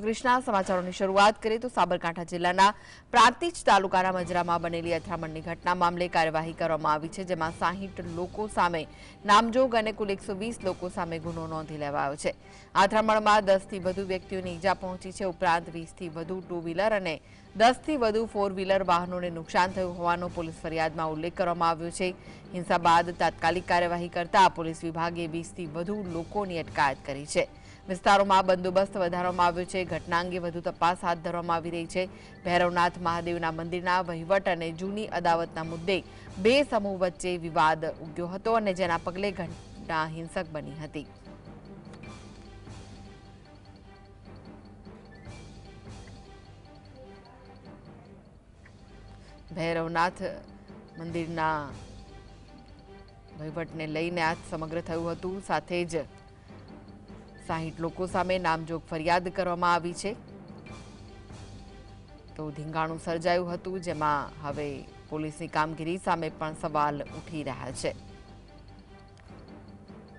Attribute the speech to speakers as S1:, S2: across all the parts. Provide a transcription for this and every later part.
S1: કૃષ્ણા સમાચારોની શરૂઆત કરીએ તો સાબરકાંઠા જિલ્લાના પ્રાંતિજ તાલુકાના મજરામાં બનેલી અથડામણની ઘટના મામલે કાર્યવાહી કરવામાં આવી છે, જેમાં સાહીઠ લોકો સામે નામજોગ અને કુલ એકસો લોકો સામે ગુનો નોંધી લેવાયો છે. અથડામણમાં દસથી વધુ વ્યક્તિઓને ઈજા પહોંચી છે, ઉપરાંત વીસથી વધુ ટુ વ્હીલર અને દસથી વધુ ફોર વ્હીલર વાહનોને નુકસાન થયું હોવાનો પોલીસ ફરિયાદમાં ઉલ્લેખ કરવામાં આવ્યો છે. હિંસા બાદ તાત્કાલિક કાર્યવાહી કરતા પોલીસ વિભાગે વીસથી વધુ લોકોની અટકાયત કરી છે. વિસ્તારોમાં બંદોબસ્ત વધારવામાં આવ્યો છે. ઘટના અંગે વધુ તપાસ હાથ ધરવામાં આવી રહી છે. ભૈરવનાથ મહાદેવના મંદિરના વહીવટ અને જૂની અદાવતના મુદ્દે બે સમૂહ વચ્ચે વિવાદ ઉગ્યો હતો અને જેના પગલે ઘટના હિંસક બની હતી. ભૈરવનાથ મંદિરના વહીવટને લઈને આ સમગ્ર થયું હતું. સાથે જ સાહીઠ લોકો સામે નામજોગ ફરિયાદ કરવામાં આવી છે. તો ધીંગાણું સર્જાયું હતું, જેમાં હવે પોલીસની કામગીરી સામે પણ સવાલ ઉઠી રહ્યા છે.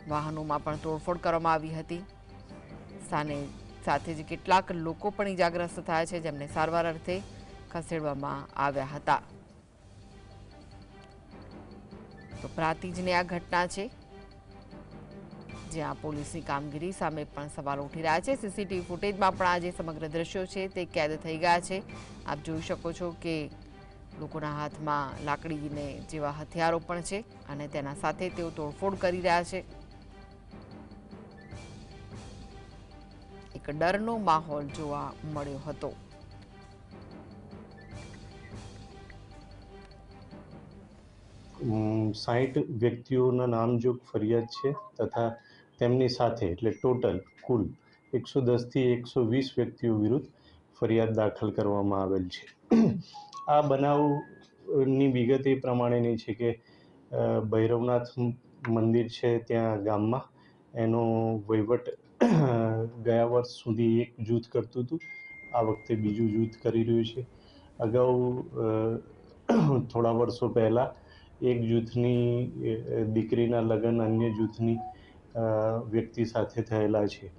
S1: વાહનોમાં પણ તોડફોડ કરવામાં આવી હતી. સાને સાથે જ કેટલાક લોકો પણ ઈજાગ્રસ્ત થયા છે, જેમને સારવાર અર્થે ખસેડવામાં આવ્યા હતા. તો પ્રાતિજની આ ઘટના છે. જ્યાં પોલીસની કામગીરી સામે પણ સવાલ ઉઠી રહ્યા છે. સીસીટીવી ફૂટેજમાં પણ આ જે સમગ્ર દ્રશ્યો છે, તે કેદ થઈ ગયા છે. આપ જોઈ શકો છો કે લોકોના હાથમાં લાકડીને જેવા હથિયારો પણ છે અને તેના સાથે તેઓ તોડફોડ કરી રહ્યા છે. એક ડરનો માહોલ જોવા મળ્યો હતો.
S2: સાહીઠ વ્યક્તિઓના નામજોગ ફરિયાદ છે તથા તેમની સાથે, એટલે ટોટલ કુલ એકસો દસથી એકસો વીસ વ્યક્તિઓ વિરુદ્ધ ફરિયાદ દાખલ કરવામાં આવેલ છે. આ બનાવની વિગત એ પ્રમાણેની છે કે ભૈરવનાથ મંદિર છે ત્યાં ગામમાં. એનો વહીવટ ગયા વર્ષ સુધી એક જૂથ કરતું હતું. આ વખતે બીજું જૂથ કરી રહ્યું છે. અગાઉ થોડા વર્ષો પહેલાં એક જૂથની દીકરીના લગ્ન અન્ય જૂથની વ્યક્તિ સાથે થયેલા છે.